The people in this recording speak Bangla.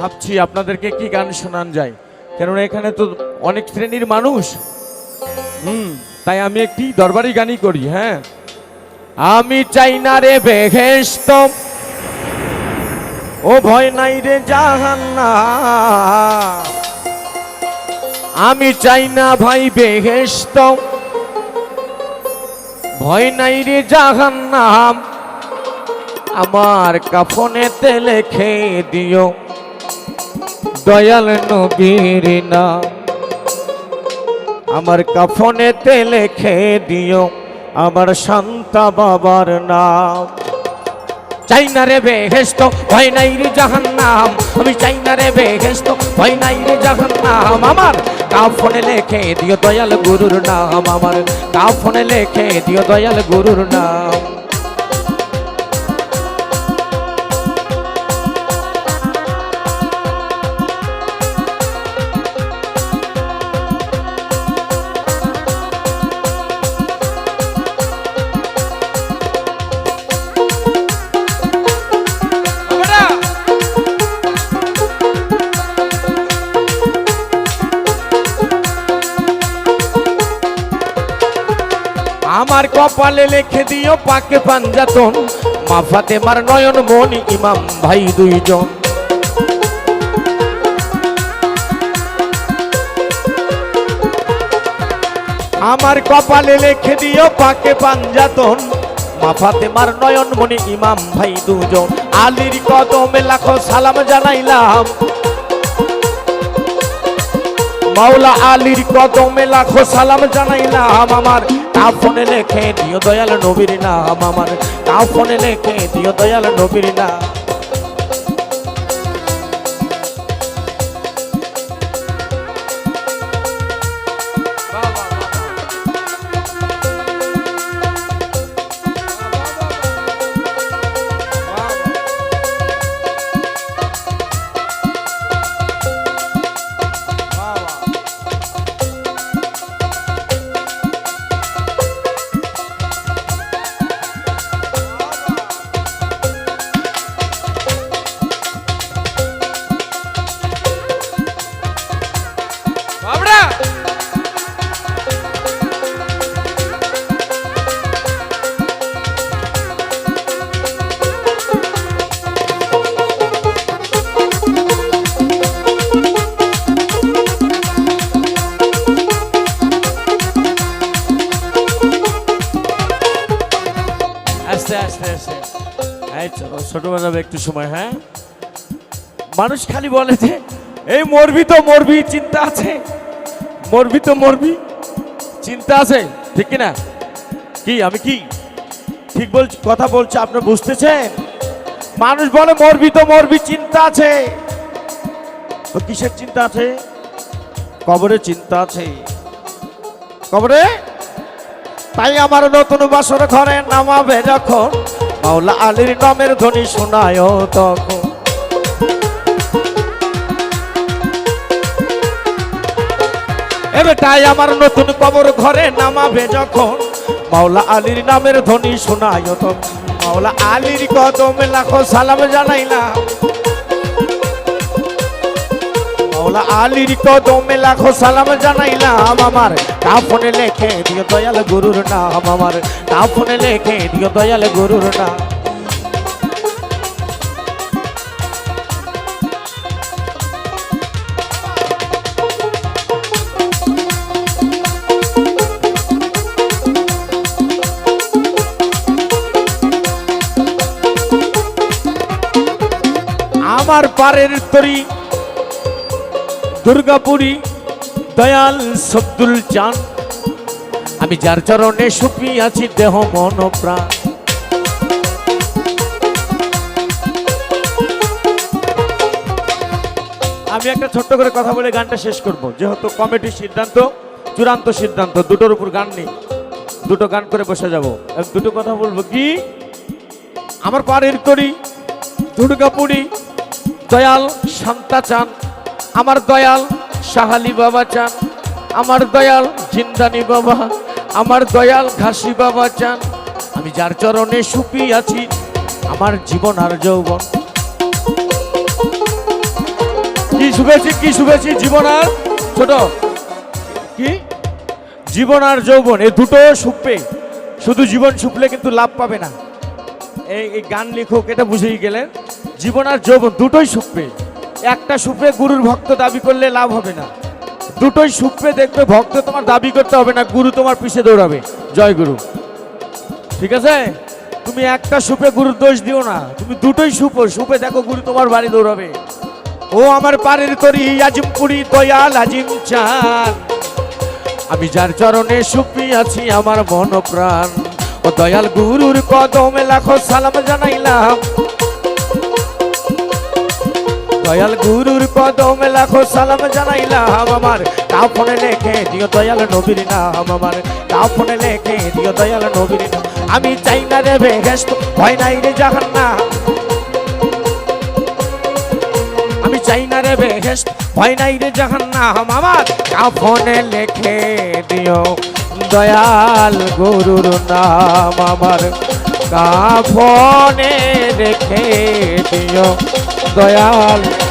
ভাবছি আপনাদেরকে কি গান শোনান যায়। কেননা এখানে তো অনেক শ্রেণির মানুষ। হুম। তাই আমি একটি দরবারি গানই করি হ্যাঁ। আমি চাই না রে বেহেস্ত ও ভয় নাই রে জাহান্না আমি চাই না ভাই বেহেস্ত ভয় নাই রে জাহান্নাম। আমার কাফনেতে লেখে দিও। দয়াল নবীর নাম। আমার কাফনেতে লেখে দিও আমার শান্তা বাবার নাম। চাই না রে বেহেস্ত ভয় নাই রে জাহান্নাম। আমি চাই না রে বেহেস্ত ভয় নাই রে জাহান নাম আমার কাফনে লেখে দিও দয়াল গুরুর নাম। আমার কাফনে লেখে দিও দয়াল গুরুর নাম। আমার কপালে লিখে দিও পাকে পাঞ্জাতন। মাফাতে মার নয়ন মনি, ইমাম ভাই দুইজন। আমার কপালে লিখে দিও পাকে পাঞ্জাতন। মাফাতে মার নয়ন মনি, ইমাম ভাই দুজন আলীর কদমে লাখো সালাম জানাইলাম। মাওলা আলীর কদমে লাখো সালাম জানাইলাম আমার কাফনে লেখে দিও দয়াল নবীর নাম আমার। কাফনে লেখে দিও দয়াল নবীর নাম ছোট বাজাবে একটু সময় হ্যাঁ? মানুষ খালি বলে যে, এই মরবি তো মরবি, চিন্তা আছে। মরবি তো মরবি, চিন্তা আছে, ঠিক কি না কি, আমি কি? ঠিক বল, কথা বলছি, আপনি বুঝতেছেন? মানুষ বলে, মরবি তো মরবি, চিন্তা আছে। তো কিসের চিন্তা আছে? কবরের চিন্তা আছে। কবরে? তাই আমার নতুন বাসর ঘরে নামাবে যখন। মাওলা আলীর নামের ধ্বনি শোনায় তখন। এবেটাই আমার নতুন কবর ঘরে নামাবে যখন। মাওলা আলীর নামের ধ্বনি শোনায় তখন। মাওলা আলীর কদম লাখো সালাম জানাইলাম। মাওলা আলীর কদমে লাখো সালাম জানাইলাম আমার। কাফনে লেখে দিও দয়াল গুরুর নাম আমার। কাফনে লেখে দিও দয়াল গুরুর নাম। আমার পারের তরি দুর্গাপুরী দয়াল সব্দুল চান। আমি যার চরণে সুপি আছি দেহ, মন, প্রাণ। আমি একটা ছোট্ট করে কথা বলে গানটা শেষ করব। যেহেতু কমিটির সিদ্ধান্ত, চূড়ান্ত সিদ্ধান্ত, দুটোর উপর গান নেই। দুটো গান করে বসে যাব। দুটো কথা বলব কি? আমার পাড়ের করি দুর্গাপুরী দয়াল শান্তা চান। আমার দয়াল সাহালি বাবা চান, আমার দয়াল জিন্দানি বাবা, আমার দয়াল ঘাসি বাবা চান। আমি যার চরণে সুপি আছি, আমার জীবন আর যৌবন। কি শুভেছি কি শুভেছি জীবন আর? ছোট। কি? জীবন আর যৌবন এই দুটো শুপে শুধু জীবন শুপলে কিন্তু লাভ পাবে না। এই গান লেখক, এটা বুঝেই গেলেন। জীবন আর যৌবন, দুটোই শুপে একটা সুপে গুরুর ভক্ত দাবি করলে লাভ হবে না। দুটোই সুপে দেখবে ভক্ত তোমার দাবি করতে হবে না, গুরু তোমার পিছে দৌড়াবে। জয় গুরু। ঠিক আছে? তুমি একটা সুপে গুরুর দোষ দিও না। তুমি দুটোই সুপ, সুপে দেখো গুরু তোমার বাড়ি দৌড়াবে। ও আমার পারের তরি আজিমপুরি দয়াল আজিম চান। আমি যার চরণে সুপি আছি, আমার মন প্রাণ ও দয়াল গুরুর কদমে লাখো সালাম জানাইলাম। দয়াল গুরুর কদমে লাখো সালাম জানাইলাম আমার। কাফনে লেখে দিও দয়াল নবীর নাম আমার। কাফনে লেখে দিও দয়াল নবীর নাম। আমি চাই না রে বেহেস্ত ভয় নাই রে জাহান্না আমি চাই না রে বেহেস্ত ভয় নাই রে জাহান্নাম আমার। কাফনে লেখে দিও দয়াল গুরুর নাম আমার। কাফনে রেখে দিও দয়াল।